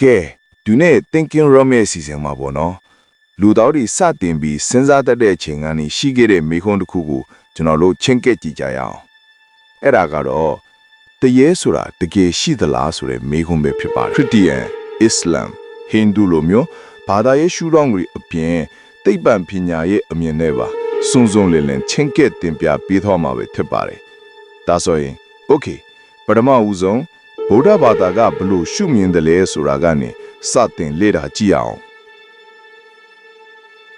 ကဲဒီနေ့ thinking room ရဲ့စီစဉ်မှာပေါ့နော်လူတော်တွေစတင်ပြီးစဉ်းစားတတ်တဲ့အချိန်ကနေရှိခဲ့တဲ့မိခွန်းတစ်ခုကိုကျွန်တော်တို့ချင်းကက်ကြည့်ကြရအောင်အဲ့ဒါကတော့တရေဆိုတာတကယ်ရှိသလားဆိုတဲ့မိခွန်းပဲဖြစ်ပါတယ်ခရစ်ယာန်အစ္စလာမ်ဟိန္ဒူလိုမျိုးဘာသာရေးရှုထောင့်တွေအပြင်သိပ္ပံပညာရဲ့အမြင်နဲ့ပါစွန်းစွန်းလင်းလင်းချင်းကက်တင်ပြပေးသွားမှာပဲဖြစ်ပါတယ်ဒါဆိုရင် okay ပထမဦးဆုံး ဗုဒ္ဓဘာသာကဘလို့ရှုမြင်တယ်လဲဆိုတာကနေစတင်လေ့လာကြည့်အောင်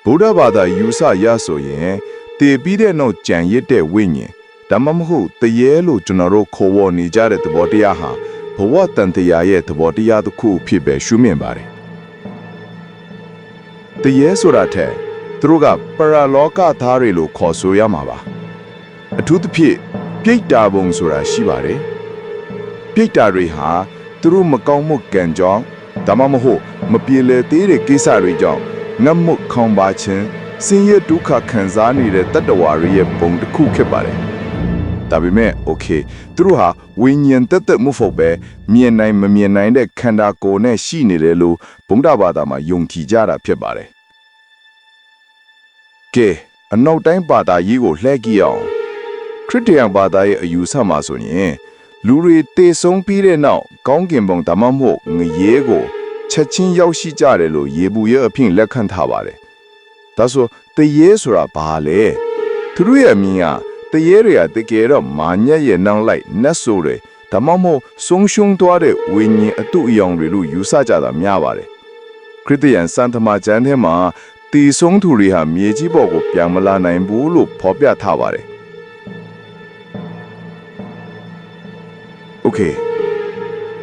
ဗုဒ္ဓဘာသာယူဆရဆိုရင်တည်ပြီးတဲ့နောက်ကြံရစ်တဲ့ဝိညာဉ်ဒါမှမဟုတ်တရေလို့ကျွန်တော်တို့ခေါ်ဝေါ်နေကြတဲ့သဘောတရားဟာဘဝတန်တရားရဲ့သဘောတရားတစ်ခုအဖြစ်ပဲရှုမြင်ပါတယ်တရေဆိုတာထက်သူတို့ကပရာလောကသားတွေလို့ခေါ်ဆိုရမှာပါအထူးသဖြင့်ပြိတ္တာဘုံဆိုတာရှိပါတယ် ပြိတ္တာတွေဟာသူတို့မကောင်းမှုကံကြောင့်ဒါမှမဟုတ်မပြေလည်သေးတဲ့ကိစ္စတွေကြောင့်ငတ်မှုခေါင်ပါခြင်းဆင်းရဲဒုက္ခခံစားနေတဲ့တတ္တဝါတွေရဲ့ပုံတစ်ခုဖြစ်ပါတယ်။ဒါပေမဲ့ okay သူတို့ဟာဝိညာဉ်တက်တက်မှုဖို့ပဲမြင်နိုင်မမြင်နိုင်တဲ့ခန္ဓာကိုယ်နဲ့ရှိနေတယ်လို့ဗုဒ္ဓဘာသာမှာယုံကြည်ကြတာဖြစ်ပါတယ်။ကဲအနောက်တိုင်းဘာသာရေးကိုလှည့်ကြည့်အောင်ခရစ်ယာန်ဘာသာရဲ့အယူဆမှာဆိုရင် လူတွေတေဆုံးပြီးတဲ့နောက်ကောင်းကင်ဘုံဒါမှမဟုတ်ငရဲကိုချက်ချင်းရောက်ရှိကြတယ်လို့ယေဘူးရဲ့အဖြစ်လက်ခံထားပါတယ်။ဒါဆိုတရေဆိုတာဘာလဲ။သူတို့ရဲ့အမြင်ကတရေတွေကတကယ်တော့မာညက်ရဲ့နောက်လိုက်နတ်ဆိုတွေဒါမှမဟုတ်ဆုံးရှုံးသွားတဲ့ဝိညာဉ်အတုအယောင်တွေလို့ယူဆကြတာများပါတယ်။ခရစ်ယာန်စံသမာကျမ်းထဲမှာတေဆုံးသူတွေဟာမြေကြီးပေါ်ကိုပြန်မလာနိုင်ဘူးလို့ဖော်ပြထားပါတယ်။ Okay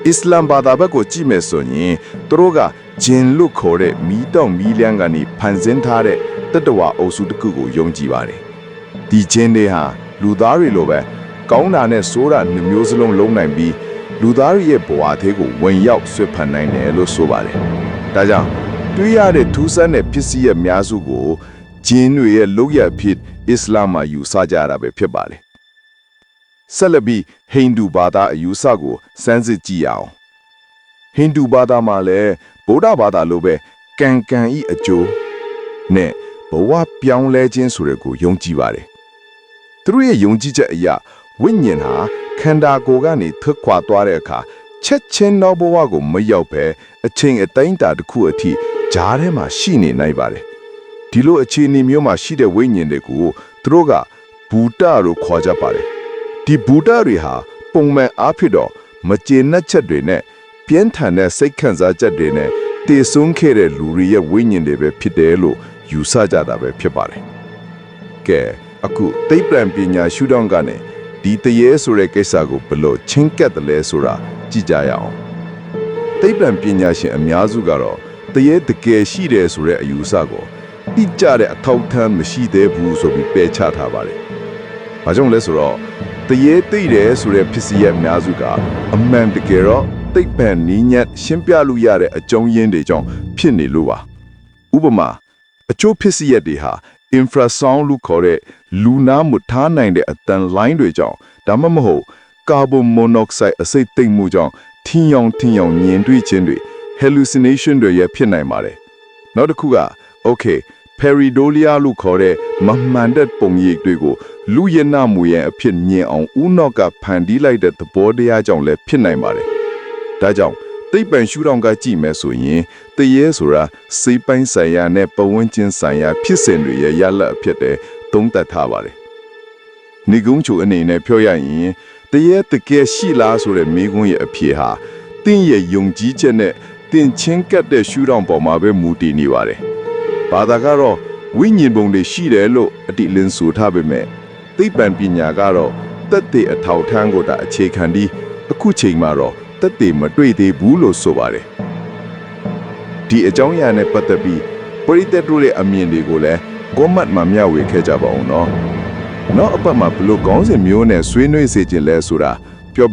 အစ္စလာမ်ဘာသာဘက်ကိုကြည့်မယ်ဆိုရင်သူတို့ကဂျင်လို့ခေါ်တဲ့မီးတောင်မီးလျံကနေဖန်ဆင်းထားတဲ့တတ္တဝါအုပ်စုတစ်ခုကိုယုံကြည်ပါတယ်ဒီဂျင်တွေဟာလူသားတွေလိုပဲကောင်းတာနဲ့ဆိုးတာနှမျိုးစလုံးလုံးနိုင်ပြီးလူသားတွေရဲ့ဘဝသေးကိုဝင်ရောက်ဆွတ်ဖန်နိုင်တယ်လို့ဆိုပါတယ်ဒါကြောင့်တွေးရတဲ့ထူးဆန်းတဲ့ပစ္စည်းရဲ့အများစုကိုဂျင်တွေရဲ့လောက်ရဖြစ်အစ္စလာမ်မှာယူဆကြတာပဲဖြစ်ပါတယ် ဆက်လက်ပြီးဟိန္ဒူဘာသာအယူဆကိုစမ်းစစ်ကြည့်ရအောင်ဟိန္ဒူဘာသာမှာလည်းဗုဒ္ဓဘာသာလိုပဲကံကံဤအကျိုးနဲ့ဘဝပြောင်းလဲခြင်းဆိုတဲ့ကိုယုံကြည်ပါတယ်သူတို့ရဲ့ယုံကြည်ချက်အရဝိညာဉ်ဟာခန္ဓာကိုယ်ကနေထွက်ခွာသွားတဲ့အခါချက်ချင်းတော့ဘဝကိုမရောက်ပဲအချိန်အတိုင်းအတာတစ်ခုအထိဂျားထဲမှာရှိနေနိုင်ပါတယ်ဒီလိုအခြေအနေမျိုးမှာရှိတဲ့ဝိညာဉ်တွေကိုသူတို့ကဘူတလို့ခေါ်ကြပါတယ် ဒီဘူတာတွေဟာပုံမှန်အားဖြင့်တော့မကျေနပ်ချက်တွေနဲ့ပြင်းထန်တဲ့စိတ်ခံစားချက်တွေနဲ့တည်ဆုံးခဲ့တဲ့လူတွေရဲ့ဝိညာဉ်တွေပဲဖြစ်တယ်လို့ယူဆကြတာပဲဖြစ်ပါတယ်။ကဲအခုသိပ္ပံပညာရှုထောင့်ကနေဒီတရေဆိုတဲ့ကိစ္စကိုဘယ်လို့ချင်းကပ်တယ်လဲဆိုတာကြည့်ကြရအောင်။သိပ္ပံပညာရှင်အများစုကတော့တရေတကယ်ရှိတယ်ဆိုတဲ့အယူဆကိုတိကျတဲ့အထောက်အထားမရှိသေးဘူးဆိုပြီးပယ်ချထားပါတယ်။ဘာကြောင့်လဲဆိုတော့ တရေသိတယ်ဆိုတဲ့ဖြစ်စီရဲ့အများစုကအမှန်တကယ်တော့သိပ္ပံနည်းညက်ရှင်းပြလို့ရတဲ့အကြောင်းရင်းတွေကြောင့်ဖြစ်နေလို့ပါဥပမာအချို့ဖြစ်စီရက်တွေဟာ infrasound လို့ခေါ်တဲ့လူနာမှုထားနိုင်တဲ့အတန်လိုင်းတွေကြောင့်ဒါမှမဟုတ်ကာဗွန်မိုနိုက်ဆိုက်အဆိပ်သိမ့်မှုကြောင့်ထင်းရောင်ထင်းရောင်မြင်တွေ့ခြင်းတွေ hallucination တွေရဖြစ်နိုင်ပါတယ်နောက်တစ်ခုက okay peridolia လို့ခေါ်တဲ့မမှန်တဲ့ပုံရိပ်တွေကိုလူရနမှုရဲ့အဖြစ်မြင်အောင်ဥနောက်ကဖန်တီးလိုက်တဲ့သဘောတရားကြောင့်လည်းဖြစ်နိုင်ပါတယ်။ဒါကြောင့်သိပ္ပံရှုထောင့်ကကြည့်မယ်ဆိုရင်တရေဆိုတာစိတ်ပိုင်းဆိုင်ရာနဲ့ပဝန်းကျင်ဆိုင်ရာဖြစ်စဉ်တွေရဲ့ရလဒ်အဖြစ်တဲ့သုံးသပ်ထားပါတယ်။နေကုန်းချိုအနေနဲ့ပြောရရင်တရေတကယ်ရှိလားဆိုတဲ့မိကုန်းရဲ့အဖြေဟာတင့်ရဲ့ယုံကြည်ချက်နဲ့တင်ချင်းကပ်တဲ့ရှုထောင့်ပေါ်မှာပဲမူတည်နေပါတယ်။ ဘာသာကတော့ဝိညာဉ်ပုံတွေရှိတယ်လို့အတိလင်းဆိုထားပေမဲ့သိပ္ပံပညာကတော့တက်တဲ့အထောက်ထမ်းကိုတာအခြေခံပြီးအခုချိန်မှာတော့တက်တဲ့မတွေ့သေးဘူးလို့ဆိုပါတယ်ဒီအကြောင်းအရာနဲ့ပတ်သက်ပြီးပရိသတ်တို့ရဲ့အမြင်တွေကိုလည်းကောမတ်မှာမျှဝေခဲ့ကြပါအောင်နော်နောက်အပတ်မှာဘလို့ကောင်းစဉ်မျိုးနဲ့ဆွေးနွေးစေခြင်းလဲဆိုတာ